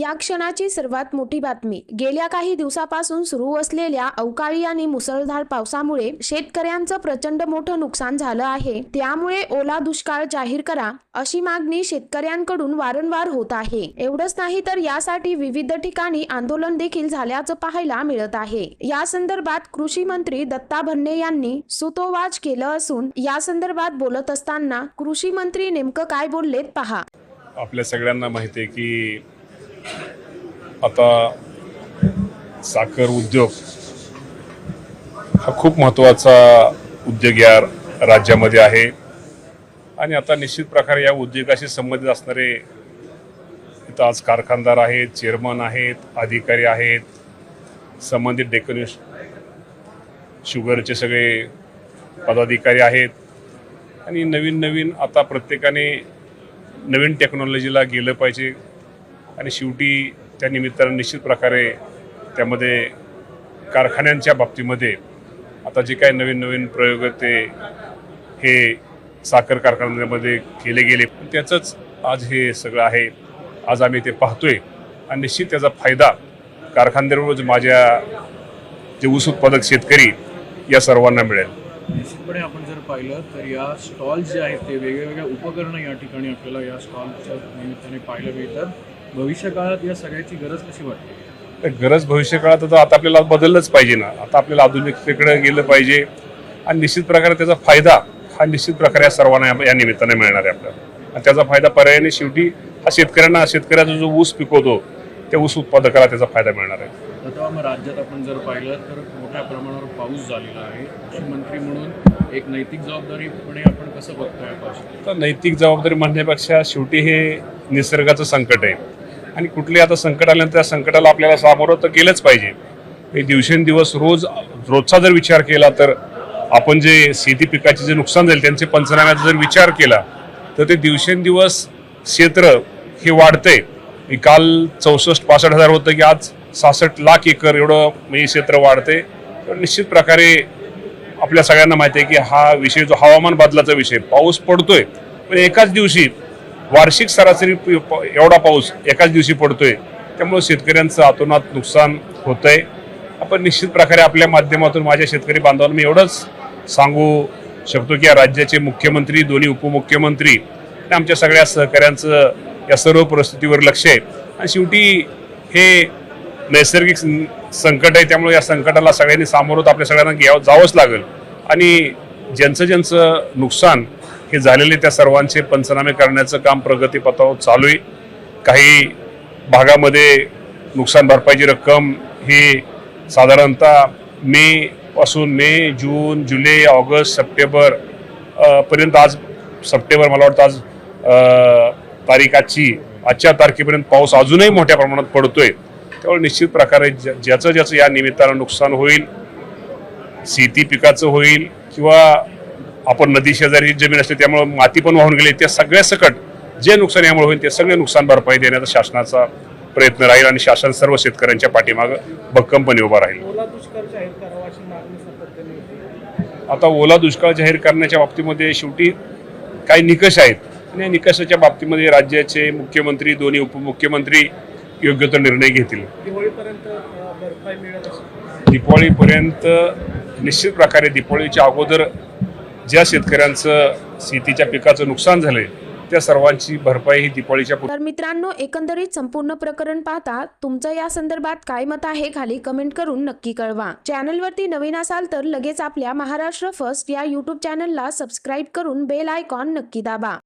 या क्षणाची सर्वात मोठी बातमी. गेल्या काही दिवसापासून सुरू असलेल्या अवकाळी आणि मुसळधार पावसामुळे शेतकऱ्यांचं प्रचंड मोठं नुकसान झालं आहे. त्यामुळे ओला दुष्काळ जाहीर करा अशी मागणी शेतकऱ्यांकडून वारंवार होत आहे. एवढंच नाही तर यासाठी विविध ठिकाणी आंदोलन देखील झाल्याचं पाहायला मिळत आहे. या संदर्भात कृषी मंत्री दत्ता भरणे यांनी सुतोवाच केलं असून या संदर्भात बोलत असताना कृषी मंत्री नेमकं काय बोललेत पहा. आपल्या सगळ्यांना माहिती आहे की आता साखर उद्योग हा खूप महत्त्वाचा उद्योग या राज्यामध्ये आहे. आणि आता निश्चित प्रकारे या उद्योगाशी संबंधित असणारे इथं आज कारखानदार आहेत चेअरमन आहेत अधिकारी आहेत संबंधित डेकन शुगरचे सगळे पदाधिकारी आहेत. आणि नवीन नवीन आता प्रत्येकाने नवीन टेक्नॉलॉजीला गेलं पाहिजे. आणि शेवटी त्या निमित्तानं निश्चित प्रकारे त्यामध्ये कारखान्यांच्या बाबतीमध्ये आता जे काही नवीन नवीन प्रयोग ते हे साखर कारखान्यांमध्ये केले गेले. त्याचंच आज हे सगळं आहे. आज आम्ही ते पाहतोय. आणि निश्चित त्याचा फायदा कारखानदाराबरोबर माझ्या जे ऊस उत्पादक शेतकरी या सर्वांना मिळेल. निश्चितपणे आपण जर पाहिलं तर या स्टॉल्स जे आहेत ते वेगवेगळ्या उपकरणं या ठिकाणी आपल्याला या स्टॉलच्या निमित्ताने पाहायला मिळतात. भविष्य काळात या सगळ्याची गरज कशी वाटते? तर गरज भविष्यकाळात आता आता आपल्याला बदललंच पाहिजे ना. आता आपल्याला आधुनिकतेकडे गेलं पाहिजे. आणि निश्चित प्रकारे त्याचा फायदा हा निश्चित प्रकारे या सर्वांना या- निमित्ताने मिळणार आहे आपल्याला. आणि त्याचा फायदा पर्यायाने शेवटी हा शेतकऱ्यांना शेतकऱ्याचा जो ऊस पिकवतो त्या ऊस उत्पादकाला त्याचा फायदा मिळणार आहे. आता मग राज्यात आपण जर पाहिलं तर मोठ्या प्रमाणावर पाऊस झालेला आहे. कृषी मंत्री म्हणून एक नैतिक जबाबदारीपणे आपण कसं बघतोय तर नैतिक जबाबदारी म्हणण्यापेक्षा शेवटी हे निसर्गाचं संकट आहे. आणि कुठले आता संकट आल्यानंतर त्या संकटाला आपल्याला सामोरं तर केलंच पाहिजे. दिवसेंदिवस रोज रोजचा जर विचार केला तर आपण जे शेती पिकाचे जे नुकसान झाले त्यांचे पंचनाम्याचा जर विचार केला तर ते दिवसेंदिवस क्षेत्र हे वाढते काल चौसष्ट पासष्ट हजार होतं की आज सहासष्ट लाख एकर एवढं म्हणजे क्षेत्र वाढते तर निश्चित प्रकारे आपल्या सगळ्यांना माहिती आहे की हा विषय जो हवामान बदलाचा विषय पाऊस पडतोय. पण एकाच दिवशी वार्षिक सरासरी प- एवढा पाऊस एकाच दिवशी पडतोय. त्यामुळे शेतकऱ्यांचं अतोनात नुकसान होतंय. आपण निश्चित प्रकारे आपल्या माध्यमातून माझ्या शेतकरी बांधवांना मी एवढंच सांगू शकतो की या राज्याचे मुख्यमंत्री दोन्ही उपमुख्यमंत्री आणि आमच्या सगळ्या सहकाऱ्यांचं या सर्व परिस्थितीवर लक्ष आहे. आणि शेवटी हे नैसर्गिक संकट आहे त्यामुळे या संकटाला सगळ्यांनी सामोरं आपल्या सगळ्यांना घ्यावं जावंच लागेल. आणि ज्यांचं ज्यांचं नुकसान हे झालेले त्या सर्वांचे पंचनामे करण्याचं काम प्रगतीपथावर चालू आहे. काही भागामध्ये नुकसान भरपाईची रक्कम ही साधारणतः मे पासून मे जून जुलै ऑगस्ट सप्टेंबर पर्यंत आज सप्टेंबर मला वाटतं आज तारीखाची आजच्या तारखेपर्यंत पाऊस अजूनही मोठ्या प्रमाणात पडतोय. त्यामुळे निश्चित प्रकारे ज्या- ज्याचं ज्याचं या निमित्तानं नुकसान होईल शेती पिकाचं होईल किंवा आपण नदी शेजारी जमीन असते त्यामुळे माती पण वाहून गेली. त्या सगळ्या सकट जे नुकसान यामुळे होईल ते सगळे नुकसान भरपाई देण्याचा शासनाचा प्रयत्न राहील आणि शासन सर्व शेतकऱ्यांच्या पाठीमागं भक्कमपणे उभा राहील. आता ओला दुष्काळ जाहीर करण्याच्या बाबतीमध्ये शेवटी काही निकष आहेत. आणि या निकषाच्या बाबतीमध्ये राज्याचे मुख्यमंत्री दोन्ही उपमुख्यमंत्री योग्य तो निर्णय घेतील. दिवाळीपर्यंत निश्चित प्रकारे दिपावळीच्या अगोदर ज्या शेतकऱ्यांचं शेतीच्या पिकाचं नुकसान झालंय त्या सर्वांची भरपाई ही दिपाळीच्या तर मित्रांनो एकंदरीत संपूर्ण प्रकरण पाहता तुमचं या संदर्भात काय मत आहे खाली कमेंट करून नक्की कळवा. चॅनलवरती नवीन असाल तर लगेच आपल्या महाराष्ट्र फर्स्ट या यूट्यूब चॅनलला सबस्क्राईब करून बेल आयकॉन नक्की दाबा.